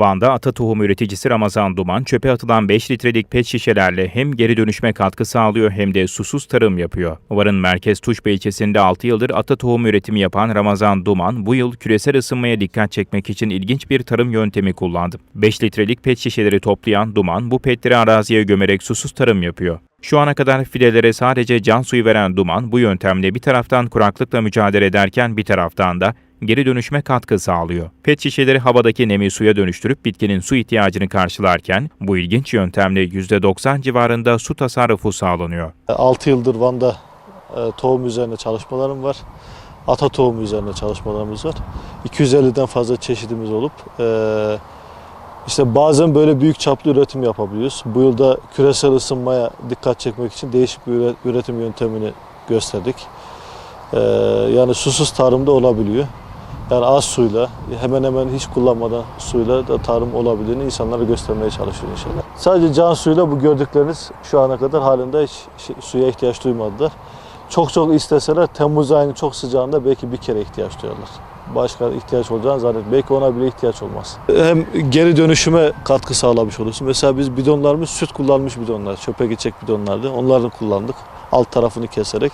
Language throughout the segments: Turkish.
Van'da ata tohum üreticisi Ramazan Duman, çöpe atılan 5 litrelik pet şişelerle hem geri dönüşme katkı sağlıyor hem de susuz tarım yapıyor. Var'ın merkez Tuşba ilçesinde 6 yıldır ata tohum üretimi yapan Ramazan Duman, bu yıl küresel ısınmaya dikkat çekmek için ilginç bir tarım yöntemi kullandı. 5 litrelik pet şişeleri toplayan Duman, bu petleri araziye gömerek susuz tarım yapıyor. Şu ana kadar fidelere sadece can suyu veren Duman, bu yöntemle bir taraftan kuraklıkla mücadele ederken bir taraftan da geri dönüşme katkı sağlıyor. Pet şişeleri havadaki nemi suya dönüştürüp bitkinin su ihtiyacını karşılarken bu ilginç yöntemle %90 civarında su tasarrufu sağlanıyor. 6 yıldır Van'da e, tohum üzerine çalışmalarım var. Ata tohumu üzerine çalışmalarımız var. 250'den fazla çeşidimiz olup e, işte bazen böyle büyük çaplı üretim yapabiliyoruz. Bu yılda küresel ısınmaya dikkat çekmek için değişik bir üre- üretim yöntemini gösterdik. E, yani susuz tarımda olabiliyor. Yani az suyla, hemen hemen hiç kullanmadan suyla da tarım olabildiğini insanlara göstermeye çalışıyor inşallah. Sadece can suyla bu gördükleriniz şu ana kadar halinde hiç suya ihtiyaç duymadılar. Çok çok isteseler Temmuz ayının çok sıcağında belki bir kere ihtiyaç duyarlar. Başka ihtiyaç olacağını zannetmiyorum. Belki ona bile ihtiyaç olmaz. Hem geri dönüşüme katkı sağlamış olursun. Mesela biz bidonlarımız süt kullanmış bidonlar. Çöpe gidecek bidonlardı. Onları kullandık. Alt tarafını keserek.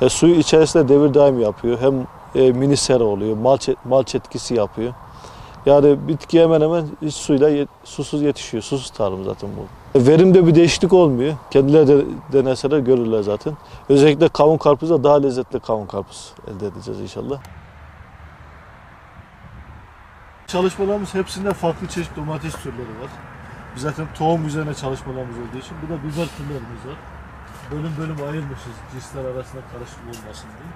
E, suyu içerisinde devir daim yapıyor. Hem e, mini sera oluyor. Malç, malç etkisi yapıyor. Yani bitki hemen hemen hiç suyla susuz yetişiyor. Susuz tarım zaten bu. E, Verimde bir değişiklik olmuyor. Kendileri de deneseler görürler zaten. Özellikle kavun karpuzda daha lezzetli kavun karpuz elde edeceğiz inşallah. Çalışmalarımız hepsinde farklı çeşit domates türleri var. Biz zaten tohum üzerine çalışmalarımız olduğu için burada biber türlerimiz var. Bölüm bölüm ayırmışız cinsler arasında karışık olmasın diye.